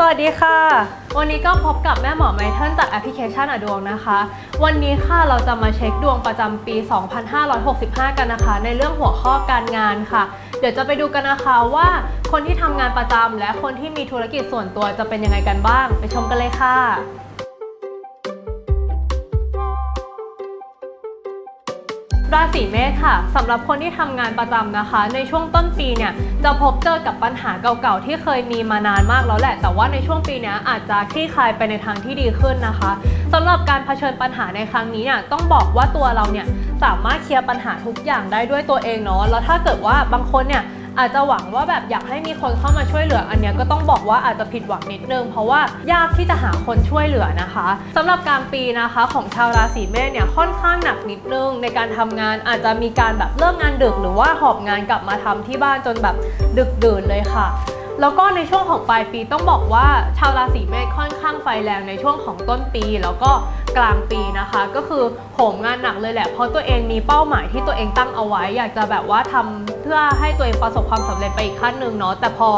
สวัสดีค่ะ วันนี้ก็พบกับแม่หมอไมเทิลจากแอปพลิเคชันอดวงนะคะ วันนี้ค่ะเราจะมาเช็คดวงประจำปี 2565 กันนะคะ ในเรื่องหัวข้อการงานค่ะ เดี๋ยวจะไปดูกันนะคะว่าคนที่ทำงานประจำและคนที่มีธุรกิจส่วนตัวจะเป็นยังไงกันบ้าง ไปชมกันเลยค่ะ ราศีเมษค่ะสำหรับคนที่ทำงานประจำนะคะ ในช่วงต้นปีเนี่ยจะพบเจอกับปัญหาเก่าๆที่เคยมีมานานมากแล้วแหละ แต่ว่าในช่วงปีนี้อาจจะคลี่คลายไปในทางที่ดีขึ้นนะคะสำหรับการเผชิญปัญหาในครั้งนี้เนี่ยต้องบอกว่าตัวเราเนี่ยสามารถเคลียร์ปัญหาทุกอย่างได้ด้วยตัวเองเนาะแล้วถ้าเกิดว่าบางคนเนี่ย อาจจะหวังว่าแบบอยากให้มีคนเข้ามาช่วยเหลือ อันเนี้ยก็ต้องบอกว่าอาจจะผิดหวังนิดนึง เพราะว่ายากที่จะหาคนช่วยเหลือนะคะสำหรับกางปีนะคะของชาวราศีเมษเนี่ยค่อนข้างหนักนิดนึงในการทำงานอาจจะมีการแบบเลิกงานดึกหรือว่าหอบงานกลับมาทำที่บ้านจนแบบดึกดื่นเลยค่ะแล้วก็ในช่วงของปลายปีต้องบอกว่าชาวราศีเมษค่อนข้างไฟแรงในช่วงของต้นปี แล้วก็กลางปีนะคะ ก็คือโหมงานหนักเลยแหละเพราะตัวเองมีเป้าหมายที่ตัวเองตั้งเอาไว้ อยากจะแบบว่าทำเพื่อให้ตัวเองประสบความสำเร็จไปอีกขั้นหนึ่งเนาะแต่พอ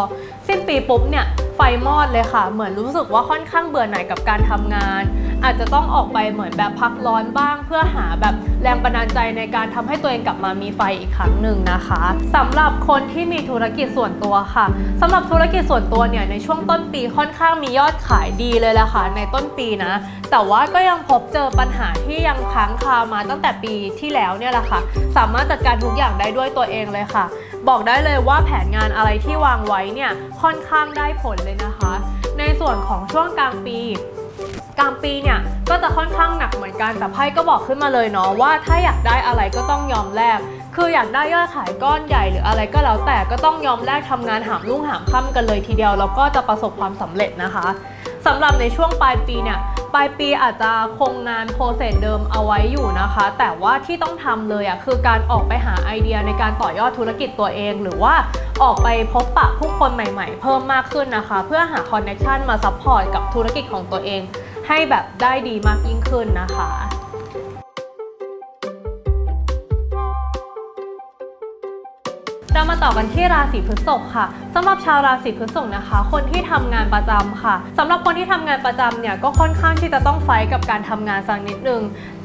สิ้นปีปุ๊บเนี่ยไฟมอดเลยค่ะ เหมือนรู้สึกว่าค่อนข้างเบื่อหน่ายกับการทำงาน อาจจะต้องออกไปเหมือนแบบพักร้อนบ้าง เพื่อหาแบบแรงบันดาลใจในการทำให้ตัวเองกลับมามีไฟอีกครั้งหนึ่งนะคะสำหรับคนที่มีธุรกิจส่วนตัวค่ะสำหรับธุรกิจส่วนตัวเนี่ยในช่วงต้นปีค่อนข้างมียอดขายดีเลยละค่ะในต้นปีนะ แต่ว่าก็ยังพบเจอปัญหาที่ยังค้างคามาตั้งแต่ปีที่แล้วเนี่ยแหละค่ะ สามารถจัดการทุกอย่างได้ด้วยตัวเองเลยค่ะ บอกได้เลยว่าแผนงานอะไรที่วางไว้เนี่ยค่อนข้างได้ผลเลยนะคะ ในส่วนของช่วงกลางปีกลางปีเนี่ยก็จะค่อนข้างหนักเหมือนกันแต่ไพ่ก็บอกขึ้นมาเลยเนาะว่าถ้าอยากได้อะไรก็ต้องยอมแลกคืออยากได้ยอดขายก้อนใหญ่หรืออะไรก็แล้วแต่ก็ต้องยอมแลกทำงานหามรุ่งหามค่ำกันเลยทีเดียวแล้วก็จะประสบความสำเร็จนะคะ สำหรับในช่วงปลายปีเนี่ยปลายปีอาจจะคงงานโปรเซสเดิมเอาไว้อยู่นะคะ แต่ว่าที่ต้องทำเลยอะ่ะคือการออกไปหาไอเดียในการต่อยอดธุรกิจตัวเอง หรือว่าออกไปพบปะผู้คนใหม่ๆ เพิ่มมากขึ้นนะคะ เพื่อหาคอนเนคชันมาซัพพอร์ตกับธุรกิจของตัวเอง ให้แบบได้ดีมากยิ่งขึ้นนะคะ เรามาต่อกันที่ราศีพฤษภค่ะสำหรับชาวราศีพฤษภนะคะ คนที่ทำงานประจำค่ะสำหรับคนที่ทำงานประจำเนี่ยก็ค่อนข้างที่จะต้องไฟกับการทำงานสักนิดนึง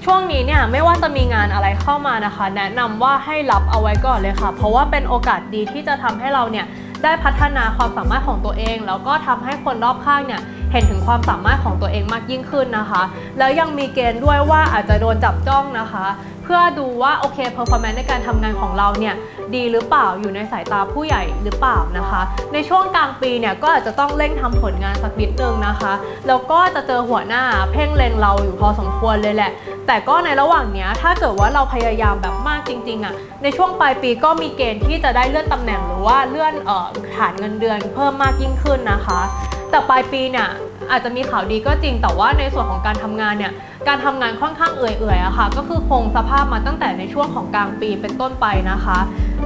ช่วงนี้เนี่ยไม่ว่าจะมีงานอะไรเข้ามานะคะ แนะนำว่าให้รับเอาไว้ก่อนเลยค่ะ เพราะว่าเป็นโอกาสดีที่จะทำให้เราเนี่ยได้พัฒนาความสามารถของตัวเอง แล้วก็ทำให้คนรอบข้างเนี่ยเห็นถึงความสามารถของตัวเองมากยิ่งขึ้นนะคะ แล้วยังมีเกณฑ์ด้วยว่าอาจจะโดนจับจ้องนะคะ เพื่อดูว่าโอเค performance ในการทำงานของเราเนี่ยดีหรือเปล่าอยู่ในสายตาผู้ใหญ่หรือเปล่านะคะ ในช่วงกลางปีเนี่ยก็อาจจะต้องเร่งทำผลงานสักนิดนึงนะคะแล้วก็จะเจอหัวหน้าเพ่งเล็งเราอยู่พอสมควรเลยแหละ แต่ก็ในระหว่างเนี้ยถ้าเกิดว่าเราพยายามแบบมากจริงๆอะ่ะในช่วงปลายปีก็มีเกณฑ์ที่จะได้เลื่อนตำแหน่งหรือว่าเลื่อนเอ่อฐานเงินเดือนเพิ่มมากยิ่งขึ้นนะคะ แต่ปลายปีเนี่ย อาจจะมีข่าวดีก็จริง แต่ว่าในส่วนของการทำงานเนี่ยการทำงานค่อนข้างเอื่อยๆอะค่ะ ก็คือคงสภาพมาตั้งแต่ในช่วงของกลางปีเป็นต้นไปนะคะ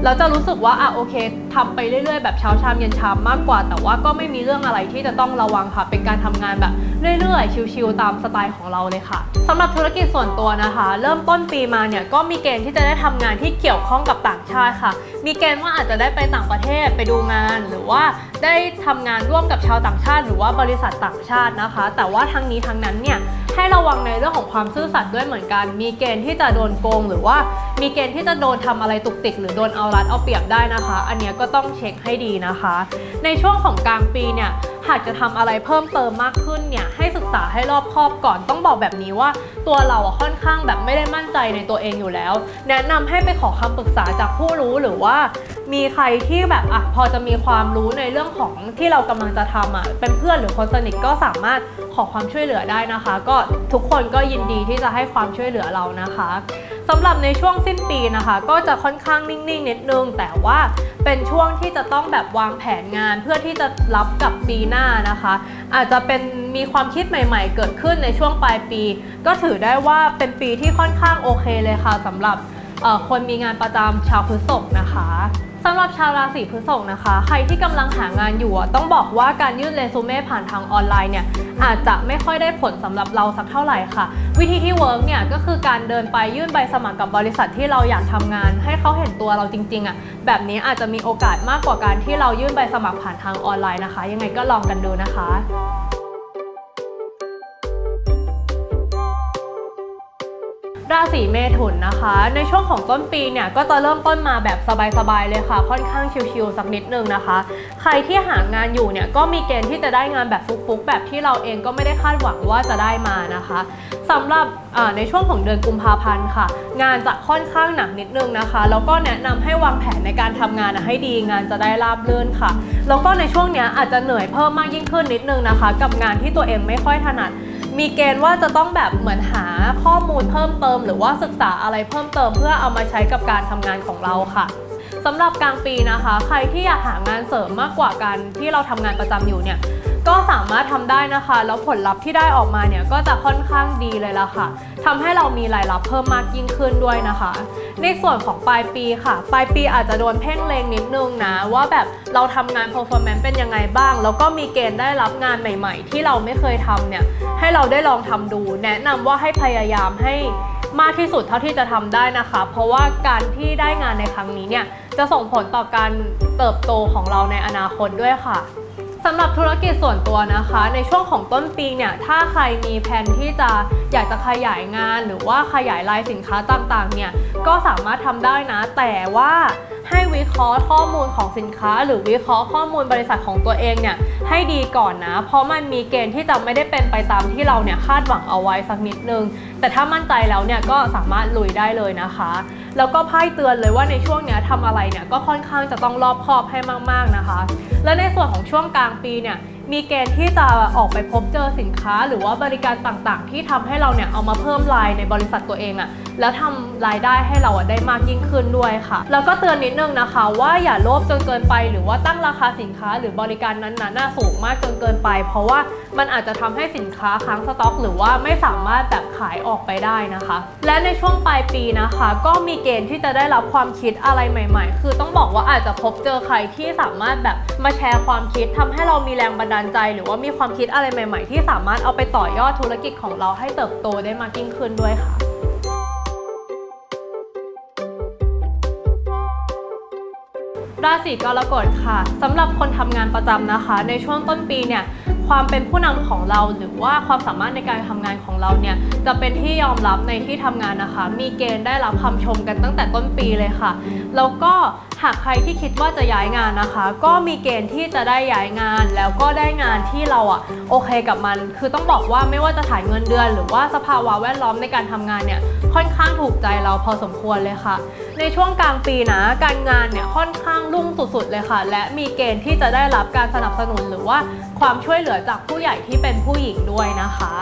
เราจะรู้สึกว่าอะโอเคทำไปเรื่อยๆ แบบเช้าชามเย็นชามมากกว่า แต่ว่าก็ไม่มีเรื่องอะไรที่จะต้องระวังค่ะ เป็นการทำงานแบบเรื่อยๆ ชิวๆตามสไตล์ของเราเลยค่ะสำหรับธุรกิจส่วนตัวนะคะ เริ่มต้นปีมาเนี่ยก็มีเกณฑ์ที่จะได้ทำงานที่เกี่ยวข้องกับต่างชาติค่ะ มีเกณฑ์ว่าอาจจะได้ไปต่างประเทศไปดูงาน หรือว่าได้ทำงานร่วมกับชาวต่างชาติ หรือว่าบริษัทต่างชาตินะคะ แต่ว่าทั้งนี้ทั้งนั้นเนี่ย ให้ระวังในเรื่องของความซื่อสัตย์ด้วยเหมือนกัน มีเกณฑ์ที่จะโดนโกง หรือว่ามีเกณฑ์ที่จะโดนทำอะไรตุกติก หรือโดนเอารัดเอาเปรียบได้นะคะ อันนี้ก็ต้องเช็คให้ดีนะคะ ในช่วงของกลางปีเนี่ยหากจะทำอะไรเพิ่มเติมมากขึ้นเนี่ยให้ศึกษาให้รอบคอบก่อนต้องบอกแบบนี้ว่า ตัวเราอะค่อนข้างแบบไม่ได้มั่นใจในตัวเองอยู่แล้ว แนะนำให้ไปขอคำปรึกษาจากผู้รู้หรือว่า มีใครที่แบบอะพอจะมีความรู้ในเรื่องของที่เรากำลังจะทำอะเป็นเพื่อนหรือคนสนิทก็สามารถขอความช่วยเหลือได้นะคะ ก็ทุกคนก็ยินดีที่จะให้ความช่วยเหลือเรานะคะสำหรับในช่วงสิ้นปีนะคะ ก็จะค่อนข้างนิ่งๆนิดนึง แต่ว่าเป็นช่วงที่จะต้องแบบวางแผนงานเพื่อที่จะรับกับปีหน้านะคะ อาจจะเป็นมีความคิดใหม่ ๆ เกิดขึ้นในช่วงปลายปี ก็ถือได้ว่าเป็นปีที่ค่อนข้างโอเคเลยค่ะสำหรับคนมีงานประจำชาวพฤษภนะคะ สำหรับชาวราศีพฤษภนะคะ ใครที่กำลังหางานอยู่ต้องบอกว่าการยื่นเรซูเม่ผ่านทางออนไลน์เนี่ยอาจจะไม่ค่อยได้ผลสำหรับเราสักเท่าไหร่ค่ะ วิธีที่เวิร์กเนี่ยก็คือการเดินไปยื่นใบสมัครกับบริษัทที่เราอยากทำงาน ให้เขาเห็นตัวเราจริงๆอะแบบนี้อาจจะมีโอกาสมากกว่าการที่เรายื่นใบสมัครผ่านทางออนไลน์นะคะ ยังไงก็ลองกันดูนะคะ ราศีเมถุนนะคะ ในช่วงของต้นปีเนี่ยก็จะเริ่มต้นมาแบบสบายๆเลยค่ะ ค่อนข้างชิลๆสักนิดนึงนะคะ ใครที่หางานอยู่เนี่ยก็มีเกณฑ์ที่จะได้งานแบบฟุกๆ แบบที่เราเองก็ไม่ได้คาดหวังว่าจะได้มานะคะสำหรับในช่วงของเดือนกุมภาพันธ์ค่ะ งานจะค่อนข้างหนักนิดนึงนะคะ แล้วก็แนะนำให้วางแผนในการทำงานนะให้ดีงานจะได้ราบรื่นค่ะ แล้วก็ในช่วงเนี้ยอาจจะเหนื่อยเพิ่มมากยิ่งขึ้นนิดนึงนะคะ กับงานที่ตัวเองไม่ค่อยถนัด มีเกณฑ์ว่าจะต้องแบบเหมือนหาข้อมูลเพิ่มเติม หรือว่าศึกษาอะไรเพิ่มเติม เพื่อเอามาใช้กับการทำงานของเราค่ะ สำหรับกลางปีนะคะ ใครที่อยากหางานเสริมมากกว่าการที่เราทำงานประจำอยู่เนี่ยก็สามารถทำได้นะคะ แล้วผลลัพธ์ที่ได้ออกมาเนี่ยก็จะค่อนข้างดีเลยล่ะค่ะทำให้เรามีรายรับเพิ่มมากยิ่งขึ้นด้วยนะคะ ในส่วนของปลายปีค่ะ ปลายปีอาจจะโดนเพ่งเลงนิดนึงนะ ว่าแบบเราทำงาน performance เป็นยังไงบ้าง แล้วก็มีเกณฑ์ได้รับงานใหม่ ๆ ที่เราไม่เคยทำเนี่ยให้เราได้ลองทำดู แนะนำว่าให้พยายามให้มากที่สุดเท่าที่จะทำได้นะคะ เพราะว่าการที่ได้งานในครั้งนี้เนี่ย จะส่งผลต่อการเติบโตของเราในอนาคตด้วยค่ะสำหรับธุรกิจส่วนตัวนะคะ ในช่วงของต้นปีเนี่ย ถ้าใครมีแผนที่จะอยากจะขยายงาน หรือว่าขยายรายสินค้าต่างๆ เนี่ย ก็สามารถทำได้นะ แต่ว่า ให้วิเคราะห์ข้อมูลของสินค้า หรือวิเคราะห์ข้อมูลบริษัทของตัวเองเนี่ยให้ดีก่อนนะ เพราะมันมีเกณฑ์ที่จะไม่ได้เป็นไปตามที่เราเนี่ยคาดหวังเอาไว้สักนิดนึง แต่ถ้ามั่นใจแล้วเนี่ยก็สามารถลุยได้เลยนะคะ แล้วก็ไพ่เตือนเลยว่าในช่วงเนี้ยทำอะไรเนี่ยก็ค่อนข้างจะต้องรอบคอบให้มาก ๆนะคะ และในส่วนของช่วงกลางปีเนี่ย มีเกณฑ์ที่จะออกไปพบเจอสินค้า หรือว่าบริการต่างๆ ที่ทำให้เราเนี่ยเอามาเพิ่มรายในบริษัทตัวเองอะแล้วทำรายได้ให้เราได้มากยิ่งขึ้นด้วยค่ะ แล้วก็เตือนนิดนึงนะคะ ว่าอย่าโลภจนเกินไป หรือว่าตั้งราคาสินค้า หรือ บริการนั้นๆน่าสูงมากจนเกินไป เพราะว่ามันอาจจะทำให้สินค้าค้างสต็อก หรือว่าไม่สามารถแบบขายออกไปได้นะคะ และในช่วงปลายปีนะคะ ก็มีเกณฑ์ที่จะได้รับความคิดอะไรใหม่ ๆ คือต้องบอกว่าอาจจะพบเจอใครที่สามารถแบบมาแชร์ความคิดทำให้เรามีแรงบันดาลใจ หรือว่ามีความคิดอะไรใหม่ ๆ ที่สามารถเอาไปต่อยอดธุรกิจของเราให้เติบโตได้มากยิ่งขึ้นด้วยค่ะราศีกรกฎค่ะสำหรับคนทำงานประจำนะคะ ในช่วงต้นปีเนี่ย ความเป็นผู้นำของเราหรือว่าความสามารถในการทำงานของเราเนี่ยจะเป็นที่ยอมรับในที่ทำงานนะคะ มีเกณฑ์ได้รับคำชมกันตั้งแต่ต้นปีเลยค่ะแล้วก็หากใครที่คิดว่าจะย้ายงานนะคะ ก็มีเกณฑ์ที่จะได้ย้ายงาน แล้วก็ได้งานที่เราอะโอเคกับมัน คือต้องบอกว่าไม่ว่าจะถ่ายเงินเดือน หรือว่าสภาวะแวดล้อมในการทำงานเนี่ยค่อนข้างถูกใจเราพอสมควรเลยค่ะ ในช่วงกลางปีนะการงานเนี่ยค่อนข้างรุ่งสุดๆเลยค่ะ และมีเกณฑ์ที่จะได้รับการสนับสนุนหรือว่า ความช่วยเหลือจากผู้ใหญ่ที่เป็นผู้หญิงด้วยนะคะ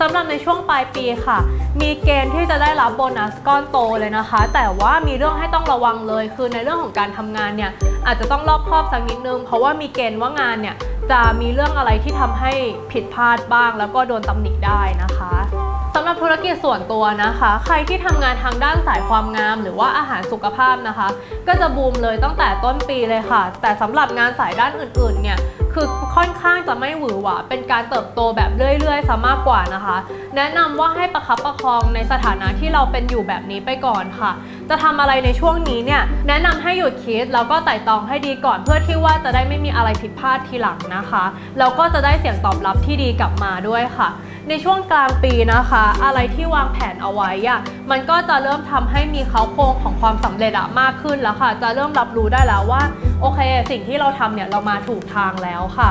สำหรับในช่วงปลายปีค่ะ มีเกณฑ์ที่จะได้รับโบนัสก้อนโตเลยนะคะ แต่ว่ามีเรื่องให้ต้องระวังเลย คือในเรื่องของการทำงานเนี่ยอาจจะต้องรอบคอบสักนิดนึง เพราะว่ามีเกณฑ์ว่างานเนี่ยจะมีเรื่องอะไรที่ทำให้ผิดพลาดบ้าง แล้วก็โดนตำหนิได้นะคะสำหรับธุรกิจส่วนตัวนะคะ ใครที่ทำงานทางด้านสายความงาม หรือว่าอาหารสุขภาพนะคะ ก็จะบูมเลยตั้งแต่ต้นปีเลยค่ะ แต่สำหรับงานสายด้านอื่นๆเนี่ย คือค่อนข้างจะไม่หวือหวาเป็นการเติบโตแบบเรื่อยๆซะมากกว่านะคะ แนะนำว่าให้ประคับประคองในสถานะที่เราเป็นอยู่แบบนี้ไปก่อนค่ะ จะทำอะไรในช่วงนี้เนี่ยแนะนำให้หยุดคิดแล้วก็ไต่ตองให้ดีก่อน เพื่อที่ว่าจะได้ไม่มีอะไรผิดพลาดทีหลังนะคะแล้วก็จะได้เสียงตอบรับที่ดีกลับมาด้วยค่ะ ในช่วงกลางปีนะคะ อะไรที่วางแผนเอาไว้อะมันก็จะเริ่มทำให้มีเขาโครงของความสำเร็จอะมากขึ้นแล้วค่ะ จะเริ่มรับรู้ได้แล้วว่าโอเค สิ่งที่เราทำเนี่ยเรามาถูกทางแล้วค่ะ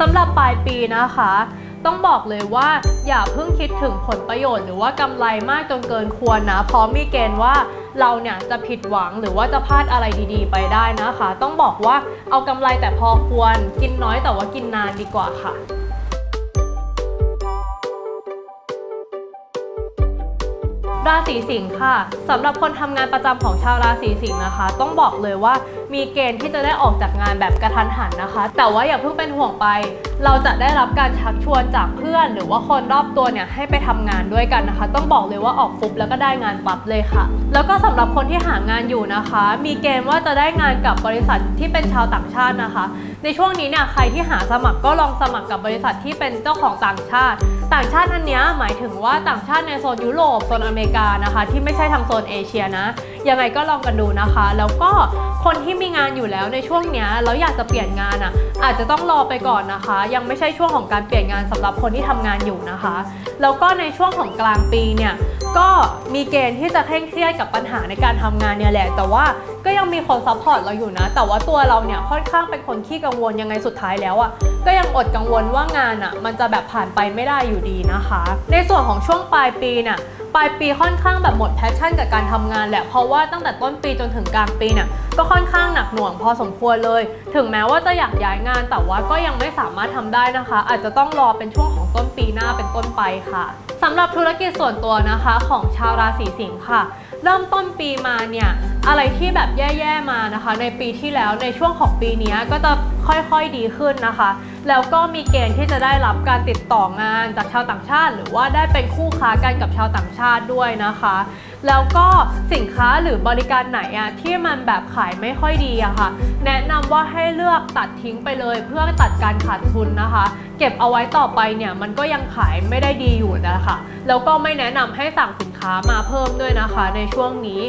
สำหรับปลายปีนะคะต้องบอกเลยว่าอย่าเพิ่งคิดถึงผลประโยชน์หรือว่ากำไรมากจนเกินควรนะ เพราะมีเกณฑ์ว่าเราเนี่ยจะผิดหวังหรือว่าจะพลาดอะไรดีๆ ไปได้นะคะ ต้องบอกว่าเอากำไรแต่พอควรกินน้อยแต่ว่ากินนานดีกว่าค่ะ ราศีสิงค์ค่ะสำหรับคนทำงานประจำของชาวราศีสิงค์นะคะ ต้องบอกเลยว่า มีเกณฑ์ที่จะได้ออกจากงานแบบกระทันหันนะคะ แต่ว่าอย่าเพิ่งเป็นห่วงไป เราจะได้รับการชักชวนจากเพื่อน หรือว่าคนรอบตัวเนี่ยให้ไปทำงานด้วยกันนะคะ ต้องบอกเลยว่าออกปุ๊บแล้วก็ได้งานปั๊บเลยค่ะ แล้วก็สำหรับคนที่หางานอยู่นะคะ มีเกณฑ์ว่าจะได้งานกับบริษัทที่เป็นชาวต่างชาตินะคะ ในช่วงนี้เนี่ยใครที่หาสมัครก็ลองสมัครกับบริษัทที่เป็นเจ้าของต่างชาติ ต่างชาติอันนี้หมายถึงว่าต่างชาติในโซนยุโรปโซนอเมริกานะคะ ที่ไม่ใช่ทางโซนเอเชียนะ ยังไงก็ลองกันดูนะคะ แล้วก็คนที่มีงานอยู่แล้วในช่วงเนี้ยแล้วอยากจะเปลี่ยนงานอะอาจจะต้องรอไปก่อนนะคะ ยังไม่ใช่ช่วงของการเปลี่ยนงานสำหรับคนที่ทำงานอยู่นะคะ แล้วก็ในช่วงของกลางปีเนี่ยก็มีเกณฑ์ที่จะเคร่งเครียดกับปัญหาในการทำงานเนี่ยแหละ แต่ว่าก็ยังมีคนซัพพอร์ตเราอยู่นะ แต่ว่าตัวเราเนี่ยค่อนข้างเป็นคนขี้กังวลยังไงสุดท้ายแล้วอะก็ยังอดกังวลว่างานอะมันจะแบบผ่านไปไม่ได้อยู่ดีนะคะ ในส่วนของช่วงปลายปีเนี่ย ปลายปีค่อนข้างแบบหมดแพชชั่นกับการทำงานแหละเพราะว่าตั้งแต่ต้นปีจนถึงกลางปีเนี่ยก็ค่อนข้างหนักหน่วงพอสมควรเลย ถึงแม้ว่าจะอยากย้ายงานแต่ว่าก็ยังไม่สามารถทำได้นะคะ อาจจะต้องรอเป็นช่วงของต้นปีหน้าเป็นต้นไปค่ะสำหรับธุรกิจส่วนตัวนะคะของชาวราศีสิงค์ค่ะ เริ่มต้นปีมาเนี่ยอะไรที่แบบแย่ๆมานะคะ ในปีที่แล้วในช่วงของปีนี้ก็จะค่อยๆดีขึ้นนะคะ แล้วก็มีเกณฑ์ที่จะได้รับการติดต่องานจากชาวต่างชาติ หรือว่าได้เป็นคู่ค้ากันกับชาวต่างชาติด้วยนะคะ แล้วก็สินค้าหรือบริการไหนอะที่มันแบบขายไม่ค่อยดีอะค่ะ แนะนำว่าให้เลือกตัดทิ้งไปเลย เพื่อตัดการขาดทุนนะคะ เก็บเอาไว้ต่อไปเนี่ยมันก็ยังขายไม่ได้ดีอยู่นะคะแล้วก็ไม่แนะนำให้สั่งสินค้ามาเพิ่มด้วยนะคะ ในช่วงนี้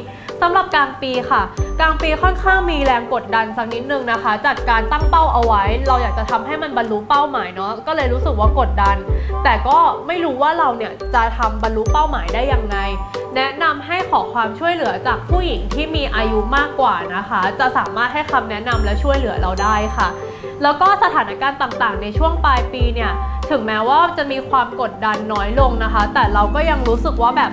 สำหรับกลางปีค่ะ กลางปีค่อนข้างมีแรงกดดันสักนิดนึงนะคะ จัดการตั้งเป้าเอาไว้ เราอยากจะทำให้มันบรรลุเป้าหมายเนาะก็เลยรู้สึกว่ากดดัน แต่ก็ไม่รู้ว่าเราเนี่ยจะทำบรรลุเป้าหมายได้ยังไง แนะนำให้ขอความช่วยเหลือจากผู้หญิงที่มีอายุมากกว่านะคะ จะสามารถให้คำแนะนำและช่วยเหลือเราได้ค่ะ แล้วก็สถานการณ์ต่างๆ ในช่วงปลายปีเนี่ยถึงแม้ว่าจะมีความกดดันน้อยลงนะคะ แต่เราก็ยังรู้สึกว่าแบบ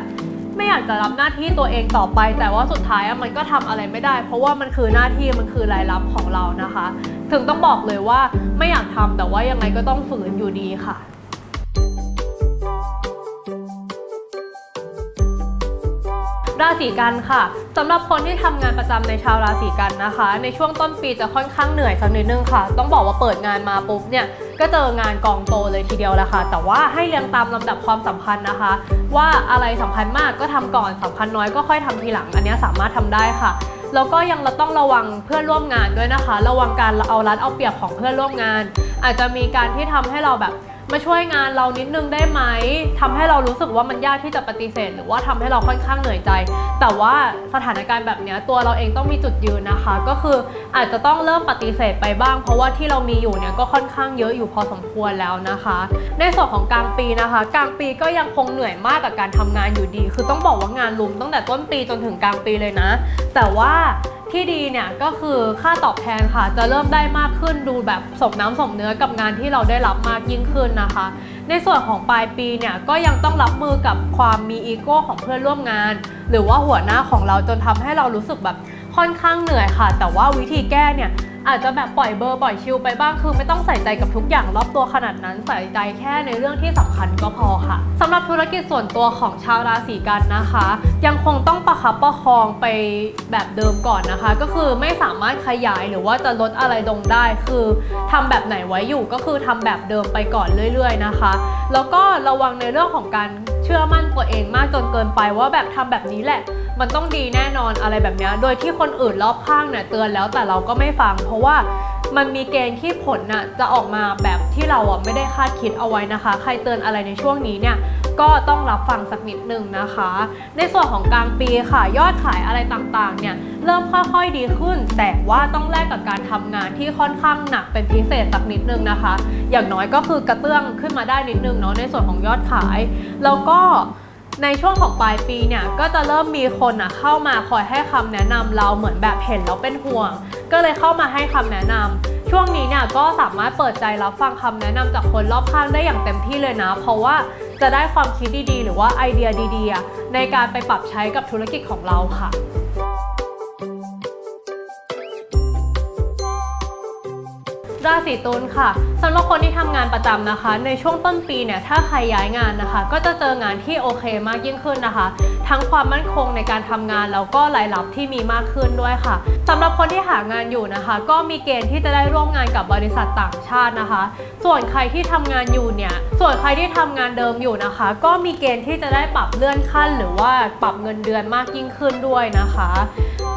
ไม่อยากจะรับหน้าที่ตัวเองต่อไป แต่ว่าสุดท้ายมันก็ทำอะไรไม่ได้ เพราะว่ามันคือหน้าที่มันคือรายรับของเรานะคะ ถึงต้องบอกเลยว่าไม่อยากทำแต่ว่ายังไงก็ต้องฝืนอยู่ดีค่ะราศีกันค่ะสำหรับคนที่ทำงานประจำในชาวราศีกันนะคะ ในช่วงต้นปีจะค่อนข้างเหนื่อยสักนิดนึงค่ะ ต้องบอกว่าเปิดงานมาปุ๊บเนี่ย ก็เจองานกองโตเลยทีเดียวแหละค่ะ แต่ว่าให้เรียงตามลำดับความสำคัญนะคะ ว่าอะไรสำคัญมากก็ทำก่อนสำคัญน้อยก็ค่อยทำทีหลัง อันนี้สามารถทำได้ค่ะแล้วก็ยังเราต้องระวังเพื่อนร่วมงานด้วยนะคะ ระวังการเอารัดเอาเปรียบของเพื่อนร่วมงาน อาจจะมีการที่ทำให้เราแบบ มาช่วยงานเรานิดนึงได้ไหมทำให้เรารู้สึกว่ามันยากที่จะปฏิเสธ หรือว่าทำให้เราค่อนข้างเหนื่อยใจ แต่ว่าสถานการณ์แบบนี้ตัวเราเองต้องมีจุดยืนนะคะ ก็คืออาจจะต้องเริ่มปฏิเสธไปบ้าง เพราะว่าที่เรามีอยู่เนี่ยก็ค่อนข้างเยอะอยู่พอสมควรแล้วนะคะ ในส่วนของกลางปีนะคะ กลางปีก็ยังคงเหนื่อยมากกับการทำงานอยู่ดี คือต้องบอกว่างานลุมตั้งแต่ต้นปีจนถึงกลางปีเลยนะ แต่ว่า ที่ดีเนี่ยก็คือค่าตอบแทนค่ะ จะเริ่มได้มากขึ้นดูแบบสมน้ำสมเนื้อกับงานที่เราได้รับมากยิ่งขึ้นนะคะ ในส่วนของปลายปีเนี่ยก็ยังต้องรับมือกับความมีอีโก้ของเพื่อนร่วมงาน หรือว่าหัวหน้าของเราจนทำให้เรารู้สึกแบบค่อนข้างเหนื่อยค่ะ แต่ว่าวิธีแก้เนี่ย อาจจะแบบปล่อยเบอร์ปล่อยชิลไปบ้างคือไม่ต้องใส่ใจกับทุกอย่างรอบตัวขนาดนั้นใส่ใจแค่ในเรื่องที่สำคัญก็พอค่ะสำหรับธุรกิจส่วนตัวของชาวราศีกันนะคะ ยังคงต้องประคับประคองไปแบบเดิมก่อนนะคะ ก็คือไม่สามารถขยายหรือว่าจะลดอะไรลงได้ คือทำแบบไหนไว้อยู่ก็คือทำแบบเดิมไปก่อนเรื่อย ๆนะคะ แล้วก็ระวังในเรื่องของการเชื่อมั่นตัวเองมากจนเกินไปว่าแบบทำแบบนี้แหละ มันต้องดีแน่นอนอะไรแบบนี้โดยที่คนอื่นรอบข้างเนี่ยเตือนแล้วแต่เราก็ไม่ฟัง เพราะว่ามันมีเกณฑ์ที่ผลน่ะจะออกมาแบบที่เราอะไม่ได้คาดคิดเอาไว้นะคะ ใครเตือนอะไรในช่วงนี้เนี่ยก็ต้องรับฟังสักนิดหนึ่งนะคะ ในส่วนของกลางปีค่ะ ยอดขายอะไรต่างๆ เนี่ยเริ่มค่อยๆดีขึ้น แต่ว่าต้องแลกกับการทำงานที่ค่อนข้างหนักเป็นพิเศษสักนิดนึงนะคะ อย่างน้อยก็คือกระเตื้องขึ้นมาได้นิดนึงเนาะในส่วนของยอดขาย แล้วก็ ในช่วงของปลายปีเนี่ยก็จะเริ่มมีคนอะเข้ามาคอยให้คำแนะนำเราเหมือนแบบเห็นแล้วเป็นห่วง ก็เลยเข้ามาให้คำแนะนำช่วงนี้เนี่ยก็สามารถเปิดใจรับฟังคำแนะนำจากคนรอบข้างได้อย่างเต็มที่เลยนะ เพราะว่าจะได้ความคิดดีๆ หรือว่าไอเดียดีๆ ในการไปปรับใช้กับธุรกิจของเราค่ะ ราศีตุลค่ะสำหรับคนที่ทำงานประจำนะคะ ในช่วงต้นปีเนี่ยถ้าใครย้ายงานนะคะ ก็จะเจองานที่โอเคมากยิ่งขึ้นนะคะ ทั้งความมั่นคงในการทำงานแล้วก็รายรับที่มีมากขึ้นด้วยค่ะสำหรับคนที่หางานอยู่นะคะ ก็มีเกณฑ์ที่จะได้ร่วมงานกับบริษัทต่างชาตินะคะ ส่วนใครที่ทำงานอยู่เนี่ยส่วนใครที่ทำงานเดิมอยู่นะคะ ก็มีเกณฑ์ที่จะได้ปรับเลื่อนขั้น หรือว่าปรับเงินเดือนมากยิ่งขึ้นด้วยนะคะ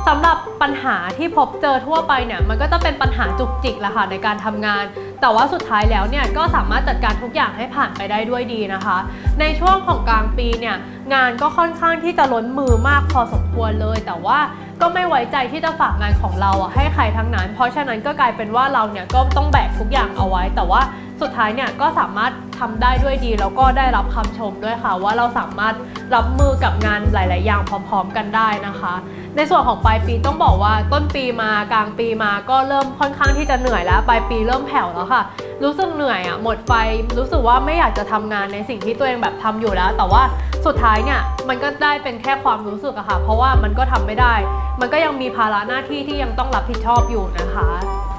สำหรับปัญหาที่พบเจอทั่วไปเนี่ยมันก็จะเป็นปัญหาจุกจิกแหละค่ะในการทำงาน แต่ว่าสุดท้ายแล้วเนี่ยก็สามารถจัดการทุกอย่างให้ผ่านไปได้ด้วยดีนะคะ ในช่วงของกลางปีเนี่ยงานก็ค่อนข้างที่จะล้นมือมากพอสมควรเลย แต่ว่าก็ไม่ไว้ใจที่จะฝากงานของเราอะให้ใครทั้งนั้น เพราะฉะนั้นก็กลายเป็นว่าเราเนี่ยก็ต้องแบกทุกอย่างเอาไว้ แต่ว่า สุดท้ายเนี่ยก็สามารถทำได้ด้วยดี แล้วก็ได้รับคำชมด้วยค่ะ ว่าเราสามารถรับมือกับงานหลาย ๆ อย่างพร้อม ๆ กันได้นะคะ ในส่วนของปลายปีต้องบอกว่าต้นปีมากลางปีมาก็เริ่มค่อนข้างที่จะเหนื่อยแล้วปลายปีเริ่มแผ่วแล้วค่ะ รู้สึกเหนื่อยอะหมดไฟรู้สึกว่าไม่อยากจะทำงานในสิ่งที่ตัวเองแบบทำอยู่แล้ว แต่ว่าสุดท้ายเนี่ยมันก็ได้เป็นแค่ความรู้สึกอะค่ะ เพราะว่ามันก็ทำไม่ได้ มันก็ยังมีภาระหน้าที่ที่ยังต้องรับผิดชอบอยู่นะคะ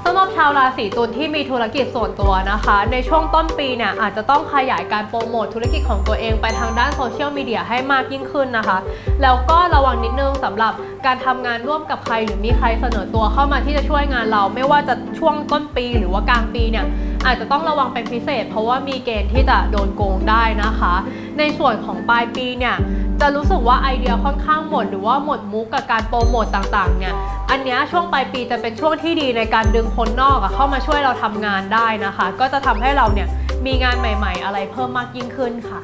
สำหรับชาวราศีตุลที่มีธุรกิจส่วนตัวนะคะ ในช่วงต้นปีเนี่ยอาจจะต้องขยายการโปรโมทธุรกิจของตัวเองไปทางด้านโซเชียลมีเดียให้มากยิ่งขึ้นนะคะ แล้วก็ระวังนิดนึงสำหรับการทำงานร่วมกับใครหรือมีใครเสนอตัวเข้ามาที่จะช่วยงานเรา ไม่ว่าจะช่วงต้นปีหรือว่ากลางปีเนี่ย อาจจะต้องระวังเป็นพิเศษ เพราะว่ามีเกณฑ์ที่จะโดนโกงได้นะคะ ในส่วนของปลายปีเนี่ยจะรู้สึกว่าไอเดียค่อนข้างหมด หรือว่าหมดมุกกับการโปรโมตต่างๆเนี่ยอันนี้ช่วงปลายปีจะเป็นช่วงที่ดีในการดึงคนนอกเข้ามาช่วยเราทำงานได้นะคะ ก็จะทำให้เราเนี่ยมีงานใหม่ ๆ อะไรเพิ่มมากยิ่งขึ้นค่ะ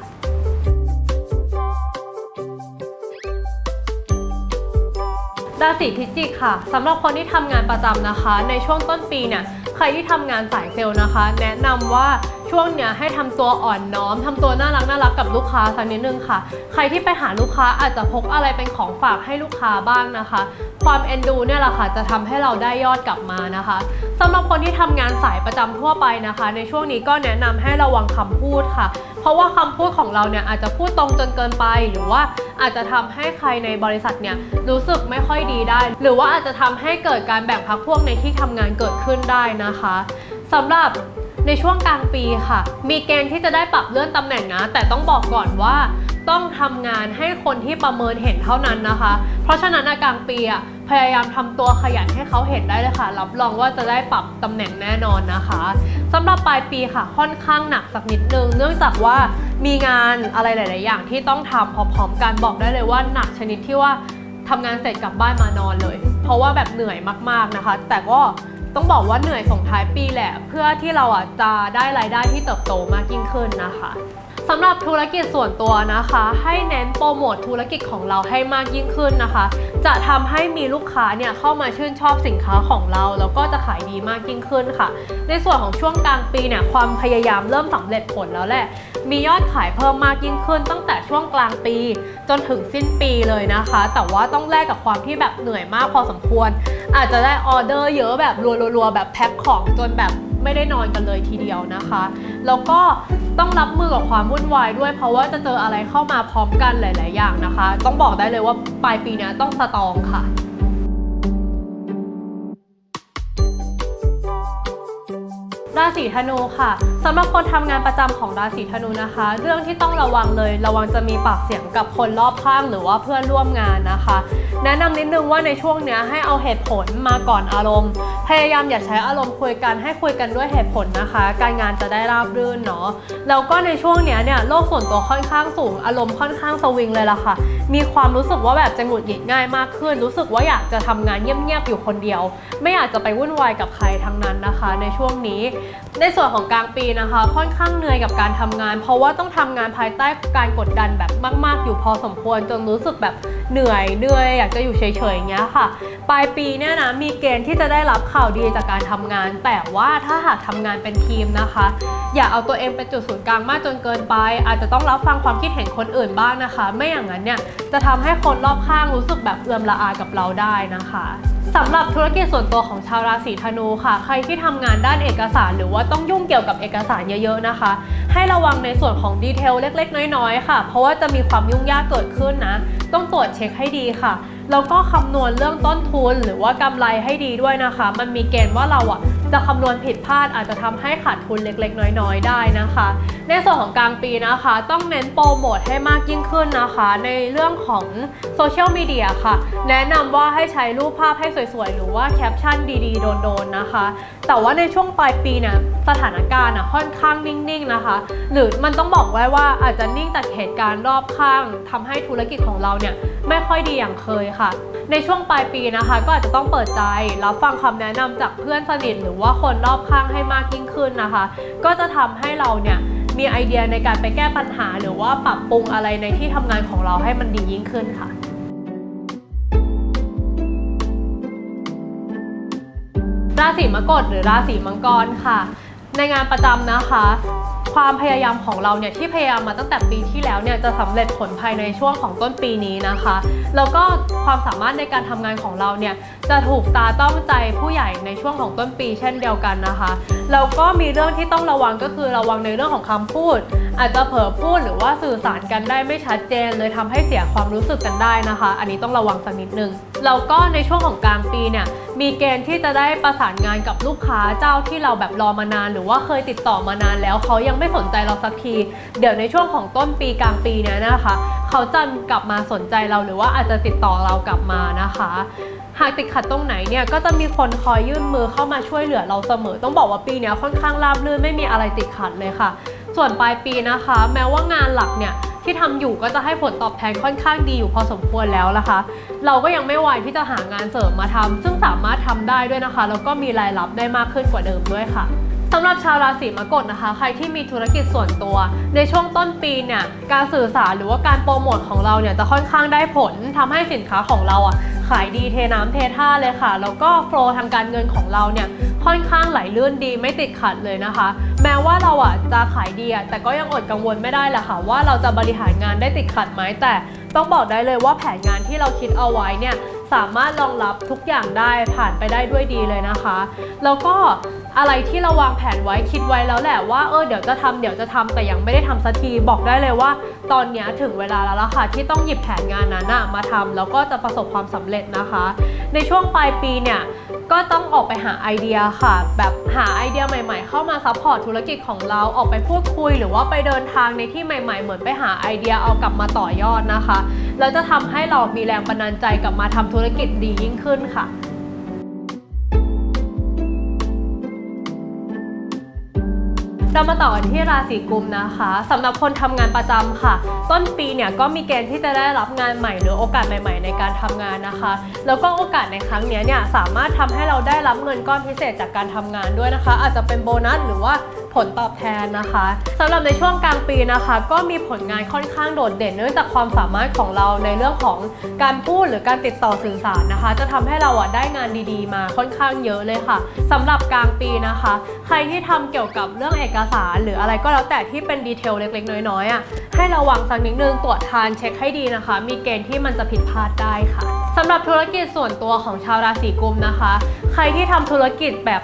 ราศีพิจิกค่ะสำหรับคนที่ทำงานประจำนะคะ ในช่วงต้นปีเนี่ย รที่ทำงานสายเซลล์นะคะ แนะนำว่าช่วงเนี้ยให้ทำตัวอ่อนน้อมทำตัวน่ารักน่ารักกับลูกค้าสักนิดนึงค่ะ ใครที่ไปหาลูกค้าอาจจะพกอะไรเป็นของฝากให้ลูกค้าบ้างนะคะ ความเอ็นดูเนี่ยแหละค่ะจะทำให้เราได้ยอดกลับมานะคะสำหรับคนที่ทำงานสายประจำทั่วไปนะคะ ในช่วงนี้ก็แนะนำให้ระวังคำพูดค่ะ เพราะว่าคำพูดของเราเนี่ยอาจจะพูดตรงจนเกินไป หรือว่าอาจจะทำให้ใครในบริษัทเนี่ยรู้สึกไม่ค่อยดีได้ หรือว่าอาจจะทำให้เกิดการแบ่งพักพวกในที่ทำงานเกิดขึ้นได้นะคะสำหรับในช่วงกลางปีค่ะ มีเกณฑ์ที่จะได้ปรับเลื่อนตำแหน่งนะ แต่ต้องบอกก่อนว่า ต้องทำงานให้คนที่ประเมินเห็นเท่านั้นนะคะ เพราะฉะนั้นกลางปีอะพยายามทำตัวขยันให้เขาเห็นได้เลยค่ะ รับรองว่าจะได้ปรับตำแหน่งแน่นอนนะคะสำหรับปลายปีค่ะค่อนข้างหนักสักนิดนึง เนื่องจากว่ามีงานอะไรหลาย ๆ อย่างที่ต้องทำพร้อม ๆ กันบอกได้เลยว่าหนักชนิดที่ว่าทำงานเสร็จกลับบ้านมานอนเลย เพราะว่าแบบเหนื่อยมาก ๆ นะคะ แต่ก็ต้องบอกว่าเหนื่อยส่งท้ายปีแหละ เพื่อที่เราอะจะได้รายได้ที่เติบโตมากยิ่งขึ้นนะคะ สำหรับธุรกิจส่วนตัวนะคะ ให้เน้นโปรโมทธุรกิจของเราให้มากยิ่งขึ้นนะคะ จะทำให้มีลูกค้าเนี่ยเข้ามาชื่นชอบสินค้าของเรา แล้วก็จะขายดีมากยิ่งขึ้นค่ะ ในส่วนของช่วงกลางปีเนี่ยความพยายามเริ่มสำเร็จผลแล้วแหละ มียอดขายเพิ่มมากยิ่งขึ้น ตั้งแต่ช่วงกลางปี จนถึงสิ้นปีเลยนะคะ แต่ว่าต้องแลกกับความที่แบบเหนื่อยมากพอสมควร อาจจะได้ออเดอร์เยอะแบบรัวๆๆแบบแพ็คของจนแบบ ไม่ได้นอนกันเลยทีเดียวนะคะแล้วก็ต้องรับมือกับความวุ่นวายด้วย เพราะว่าจะเจออะไรเข้ามาพร้อมกันหลาย ๆ อย่างนะคะ ต้องบอกได้เลยว่าปลายปีนี้ต้องสตองค่ะ ราศีธนูค่ะสำหรับคนทำงานประจำของราศีธนูนะคะ เรื่องที่ต้องระวังเลย ระวังจะมีปากเสียงกับคนรอบข้างหรือว่าเพื่อนร่วมงานนะคะ แนะนำนิดนึงว่าในช่วงเนี้ยให้เอาเหตุผลมาก่อนอารมณ์ พยายามอย่าใช้อารมณ์คุยกันให้คุยกันด้วยเหตุผลนะคะ การงานจะได้ราบรื่นเนาะแล้วก็ในช่วงเนี้ยเนี่ยโลกส่วนตัวค่อนข้างสูงอารมณ์ค่อนข้างสวิงเลยล่ะค่ะ มีความรู้สึกว่าแบบจะหงุดหงิดง่ายมากขึ้น รู้สึกว่าอยากจะทำงานเงียบๆอยู่คนเดียว ไม่อยากจะไปวุ่นวายกับใครทั้งนั้นนะคะ ในช่วงนี้ในส่วนของกลางปีนะคะ ค่อนข้างเหนื่อยกับการทำงาน เพราะว่าต้องทำงานภายใต้การกดดันแบบมาก ๆ อยู่พอสมควรจนรู้สึกแบบเหนื่อยเหนื่อยอยากจะอยู่เฉยๆอย่างเงี้ยค่ะ ปลายปีเนี่ยนะมีเกณฑ์ที่จะได้รับข่าวดีจากการทำงาน แต่ว่าถ้าหากทำงานเป็นทีมนะคะ อย่าเอาตัวเองเป็นจุดศูนย์กลางมากจนเกินไป อาจจะต้องรับฟังความคิดเห็นคนอื่นบ้างนะคะ ไม่อย่างนั้นเนี่ยจะทำให้คนรอบข้างรู้สึกแบบเอื่อมละอากับเราได้นะคะสำหรับธุรกิจส่วนตัวของชาวราศีธนูค่ะ ใครที่ทำงานด้านเอกสาร หรือว่าต้องยุ่งเกี่ยวกับเอกสารเยอะๆนะคะ ให้ระวังในส่วนของดีเทลเล็กๆ น้อยๆ ค่ะ เพราะว่าจะมีความยุ่งยากเกิดขึ้นนะ ต้องตรวจเช็คให้ดีค่ะ แล้วก็คำนวณเรื่องต้นทุนหรือว่ากำไรให้ดีด้วยนะคะ มันมีเกณฑ์ว่าเราอะจะคำนวณผิดพลาดอาจจะทำให้ขาดทุนเล็กๆ น้อยๆ ได้นะคะ ในส่วนของกลางปีนะคะ ต้องเน้นโปรโมทให้มากยิ่งขึ้นนะคะ ในเรื่องของโซเชียลมีเดียค่ะ แนะนำว่าให้ใช้รูปภาพให้สวยๆ หรือว่าแคปชั่นดีๆ โดนๆ นะคะ แต่ว่าในช่วงปลายปีเนี่ยสถานการณ์อะค่อนข้างนิ่งๆ นะคะ หรือมันต้องบอกไว้ว่าอาจจะนิ่งจากเหตุการณ์รอบข้างทำให้ธุรกิจของเราเนี่ยไม่ค่อยดีอย่างเคยค่ะ ในช่วงปลายปีนะคะ ก็อาจจะต้องเปิดใจรับฟังคำแนะนำจากเพื่อนสนิทหรือว่าคนรอบข้างให้มากยิ่งขึ้นนะคะ ก็จะทำให้เราเนี่ยมีไอเดียในการไปแก้ปัญหา หรือว่าปรับปรุงอะไรในที่ทำงานของเราให้มันดียิ่งขึ้นค่ะราศีมกฎหรือราศีมังกรค่ะ ในงานประจำนะคะ ความพยายามของเราเนี่ยที่พยายามมาตั้งแต่ปีที่แล้วเนี่ยจะสำเร็จผลภายในช่วงของต้นปีนี้นะคะ แล้วก็ความสามารถในการทำงานของเราเนี่ยจะถูกตาต้องใจผู้ใหญ่ในช่วงของต้นปีเช่นเดียวกันนะคะแล้วก็มีเรื่องที่ต้องระวังก็คือระวังในเรื่องของคำพูด อาจจะเผลอพูดหรือว่าสื่อสารกันได้ไม่ชัดเจน เลยทำให้เสียความรู้สึกกันได้นะคะ อันนี้ต้องระวังสักนิดนึงแล้วก็ในช่วงของกลางปีเนี่ยมีเกณฑ์ที่จะได้ประสานงานกับลูกค้าเจ้าที่เราแบบรอมานาน หรือว่าเคยติดต่อมานานแล้วเขายังไม่สนใจเราสักที เดี๋ยวในช่วงของต้นปีกลางปีเนี่ยนะคะ เขาจะกลับมาสนใจเราหรือว่าอาจจะติดต่อเรากลับมานะคะ หากติดขัดตรงไหนเนี่ยก็จะมีคนคอยยื่นมือเข้ามาช่วยเหลือเราเสมอ ต้องบอกว่าปีนี้ค่อนข้างราบรื่นไม่มีอะไรติดขัดเลยค่ะ ส่วนปลายปีนะคะ แม้ว่างานหลักเนี่ยที่ทำอยู่ก็จะให้ผลตอบแทนค่อนข้างดีอยู่พอสมควรแล้วนะคะ เราก็ยังไม่ไวที่จะหางานเสริมมาทำซึ่งสามารถทำได้ด้วยนะคะ แล้วก็มีรายรับได้มากขึ้นกว่าเดิมด้วยค่ะ สำหรับชาวราศีมกฎนะคะ ใครที่มีธุรกิจส่วนตัว ในช่วงต้นปีเนี่ยการสื่อสารหรือว่าการโปรโมทของเราเนี่ยจะค่อนข้างได้ผลทำให้สินค้าของเราอะขายดีเทน้ำเทท่าเลยค่ะ แล้วก็โฟล์ทางการเงินของเราเนี่ยค่อนข้างไหลลื่นดีไม่ติดขัดเลยนะคะ แม้ว่าเราอะจะขายดีอะแต่ก็ยังอดกังวลไม่ได้แหละค่ะ ว่าเราจะบริหารงานได้ติดขัดไหมแต่ต้องบอกได้เลยว่าแผนงานที่เราคิดเอาไว้เนี่ยสามารถรองรับทุกอย่างได้ผ่านไปได้ด้วยดีเลยนะคะ แล้วก็ อะไรที่เราวางแผนไว้คิดไว้แล้วแหละว่าเออเดี๋ยวจะทำเดี๋ยวจะทำแต่ยังไม่ได้ทำสักทีบอกได้เลยว่า ตอนนี้ถึงเวลาแล้วล่ะค่ะที่ต้องหยิบแผนงานนั้นมาทำแล้วก็จะประสบความสำเร็จนะคะ ในช่วงปลายปีเนี่ยก็ต้องออกไปหาไอเดียค่ะ แบบหาไอเดียใหม่ ๆ เข้ามาซัพพอร์ตธุรกิจของเราออกไปพูดคุย หรือว่าไปเดินทางในที่ใหม่ ๆ เหมือนไปหาไอเดียเอากลับมาต่อยอดนะคะแล้วจะทำให้เรามีแรงบันดาลใจกลับมาทำธุรกิจดียิ่งขึ้นค่ะ เรามาต่อกันที่ราศีกุมนะคะสำหรับคนทำงานประจำค่ะ ต้นปีเนี่ยก็มีเกณฑ์ที่จะได้รับงานใหม่หรือโอกาสใหม่ ๆ ในการทำงานนะคะ แล้วก็โอกาสในครั้งนี้เนี่ยสามารถทำให้เราได้รับเงินก้อนพิเศษจากการทำงานด้วยนะคะ อาจจะเป็นโบนัสหรือว่าผลตอบแทนนะคะสำหรับในช่วงกลางปีนะคะ ก็มีผลงานค่อนข้างโดดเด่นเนื่องจากความสามารถของเราในเรื่องของการพูดหรือการติดต่อสื่อสารนะคะ จะทำให้เราอะได้งานดีๆ มาค่อนข้างเยอะเลยค่ะสำหรับกลางปีนะคะ ใครที่ทำเกี่ยวกับเรื่องเอกสาร หรืออะไรก็แล้วแต่ที่เป็นดีเทลเล็กๆ น้อยๆอะให้ระวังสักนิดนึงตรวจทานเช็คให้ดีนะคะ มีเกณฑ์ที่มันจะผิดพลาดได้ค่ะสำหรับธุรกิจส่วนตัวของชาวราศีกุมนะคะ ใครที่ทำธุรกิจแบบ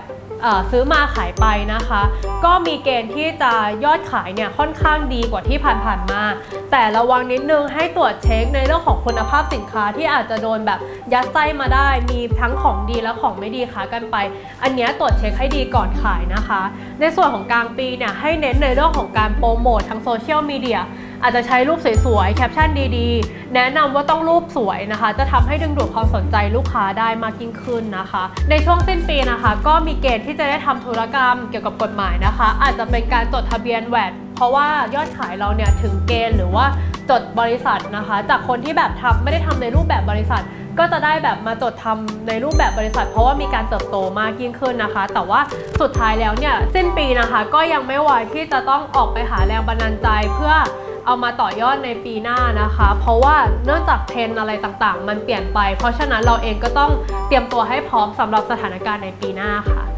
ซื้อมาขายไปนะคะ ก็มีเกณฑ์ที่จะยอดขายเนี่ยค่อนข้างดีกว่าที่ผ่านๆมา แต่ระวังนิดนึงให้ตรวจเช็คในเรื่องของคุณภาพสินค้าที่อาจจะโดนแบบยัดไส้มาได้ มีทั้งของดีและของไม่ดีค้ากันไป อันเนี้ยตรวจเช็คให้ดีก่อนขายนะคะ ในส่วนของกลางปีเนี่ยให้เน้นในเรื่องของการโปรโมททางโซเชียลมีเดีย อาจจะใช้รูปสวยๆแคปชั่นดีๆ แนะนำว่าต้องรูปสวยนะคะ จะทำให้ดึงดูดความสนใจลูกค้าได้มากยิ่งขึ้นนะคะ ในช่วงสิ้นปีนะคะ ก็มีเกณฑ์ที่จะได้ทำธุรกรรมเกี่ยวกับกฎหมายนะคะ อาจจะเป็นการจดทะเบียนแวด เพราะว่ายอดขายเราเนี่ยถึงเกณฑ์หรือว่าจดบริษัทนะคะ จากคนที่แบบทำไม่ได้ทำในรูปแบบบริษัท ก็จะได้แบบมาจดทำในรูปแบบบริษัท เพราะว่ามีการเติบโตมากยิ่งขึ้นนะคะ แต่ว่าสุดท้ายแล้วเนี่ยสิ้นปีนะคะ ก็ยังไม่ไหวที่จะต้องออกไปหาแรงบันดาลใจเพื่อเอามาต่อยอดในปีหน้านะคะ เพราะว่าเนื่องจากเทรนอะไรต่างๆ มันเปลี่ยนไป เพราะฉะนั้นเราเองก็ต้องเตรียมตัวให้พร้อมสำหรับสถานการณ์ในปีหน้าค่ะ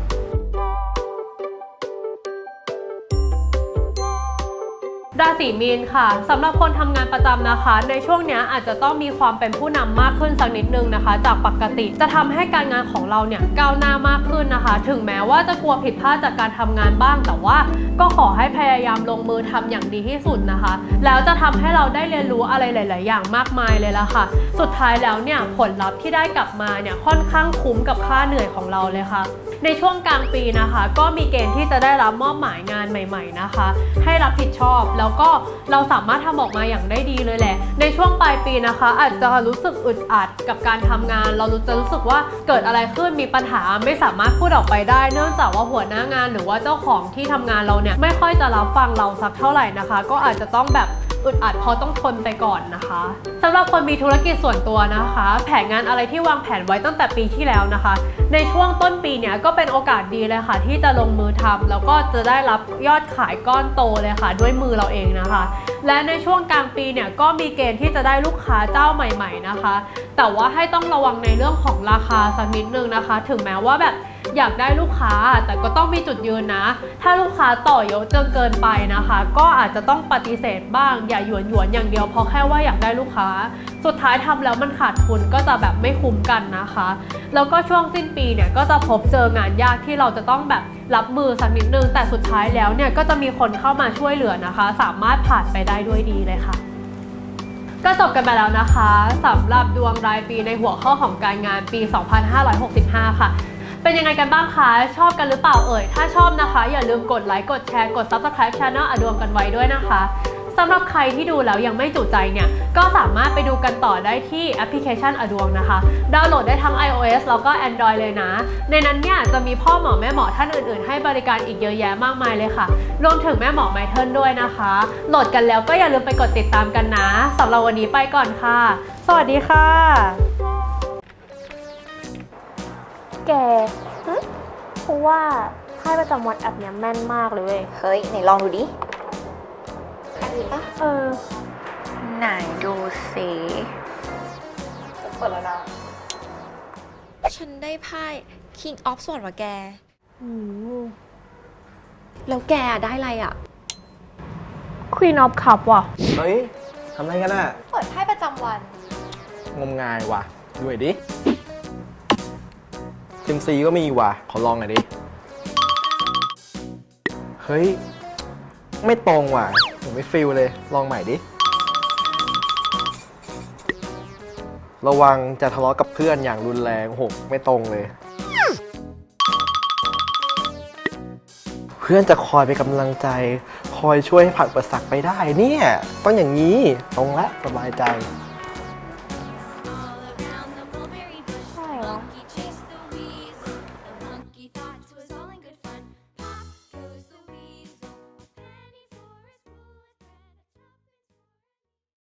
ราศีมีนค่ะสำหรับคนทำงานประจำนะคะ ในช่วงนี้อาจจะต้องมีความเป็นผู้นำมากขึ้นสักนิดนึงนะคะ จากปกติจะทำให้การงานของเราเนี่ยก้าวหน้ามากขึ้นนะคะ ถึงแม้ว่าจะกลัวผิดพลาดจากการทำงานบ้าง แต่ว่าก็ขอให้พยายามลงมือทำอย่างดีที่สุดนะคะ แล้วจะทำให้เราได้เรียนรู้อะไรหลาย ๆ อย่างมากมายเลยละค่ะ สุดท้ายแล้วเนี่ยผลลัพธ์ที่ได้กลับมาเนี่ยค่อนข้างคุ้มกับค่าเหนื่อยของเราเลยค่ะ ในช่วงกลางปีนะคะ ก็มีเกณฑ์ที่จะได้รับมอบหมายงานใหม่ ๆ นะคะ ให้รับผิดชอบแล้วก็เราสามารถทำออกมาอย่างได้ดีเลยแหละ ในช่วงปลายปีนะคะ อาจจะรู้สึกอึดอัดกับการทำงาน เรารู้จะรู้สึกว่าเกิดอะไรขึ้นมีปัญหาไม่สามารถพูดออกไปได้ เนื่องจากว่าหัวหน้างานหรือว่าเจ้าของที่ทำงานเราเนี่ยไม่ค่อยจะรับฟังเราสักเท่าไหร่นะคะ ก็อาจจะต้องแบบ อึดอัดเพราะต้องทนไปก่อนนะคะสำหรับคนมีธุรกิจส่วนตัวนะคะ แผนงานอะไรที่วางแผนไว้ตั้งแต่ปีที่แล้วนะคะ ในช่วงต้นปีเนี่ยก็เป็นโอกาสดีเลยค่ะ ที่จะลงมือทำแล้วก็จะได้รับยอดขายก้อนโตเลยค่ะ ด้วยมือเราเองนะคะ และในช่วงกลางปีเนี่ยก็มีเกณฑ์ที่จะได้ลูกค้าเจ้าใหม่ ๆนะคะ แต่ว่าให้ต้องระวังในเรื่องของราคาสักนิดนึงนะคะ ถึงแม้ว่าแบบ อยากได้ลูกค้าแต่ก็ต้องมีจุดยืนนะ ถ้าลูกค้าต่อเยอะจนเกินไปนะคะ ก็อาจจะต้องปฏิเสธบ้างอย่าหยวนหยวนอย่างเดียวเพราะแค่ว่าอยากได้ลูกค้า สุดท้ายทำแล้วมันขาดทุนก็จะแบบไม่คุ้มกันนะคะ แล้วก็ช่วงสิ้นปีเนี่ยก็จะพบเจองานยากที่เราจะต้องแบบรับมือสักนิดนึงแต่สุดท้ายแล้วเนี่ยก็จะมีคนเข้ามาช่วยเหลือนะคะ สามารถผ่านไปได้ด้วยดีเลยค่ะก็จบกันไปแล้วนะคะสำหรับดวงรายปีในหัวข้อของการงานปี 2565 ค่ะ เป็นยังไงกันบ้างคะ ชอบกันหรือเปล่าเอ่ย ถ้าชอบนะคะ อย่าลืมกดไลค์ กดแชร์ กด Subscribe Channel อดวงกันไว้ด้วยนะคะสำหรับใครที่ดูแล้วยังไม่จุใจเนี่ย ก็สามารถไปดูกันต่อได้ที่แอปพลิเคชันอดวงนะคะ ดาวน์โหลดได้ทั้ง iOS แล้วก็ Android เลยนะ ในนั้นเนี่ยจะมีพ่อหมอแม่หมอท่านอื่นๆ ให้บริการอีกเยอะแยะมากมายเลยค่ะ รวมถึงแม่หมอไมเทิลด้วยนะคะ โหลดกันแล้วก็อย่าลืมไปกดติดตามกันนะสำหรับวันนี้ไปก่อนค่ะ สวัสดีค่ะ แกเพราะว่าไพ่ประจำวันแอปเนี้ยแม่นมากเลยเว้ยเฮ้ย ไหนลองดูดิ อันนี้ปะเออ ไหนดูสิเปิดแล้วนะ ฉันได้ไพ่ King of Swords ว่ะแก อืมแล้วแกได้อะไรอะ Queen of Cup ว่ะ เฮ้ย ทำอะไรกันอะ เปิดไพ่ประจำวัน งมงายว่ะด้วยดิ เซมซีก็มีว่ะ ขอลองหน่อยดิ เฮ้ย ไม่ตรงว่ะ ผมไม่ฟิลเลย ลองใหม่ดิ ระวังจะทะเลาะกับเพื่อนอย่างรุนแรงโหไม่ตรงเลย เพื่อนจะคอยเป็นกำลังใจ คอยช่วยให้ผ่านอุปสรรคไปได้เนี่ย ต้องอย่างนี้ ตรงและสบายใจ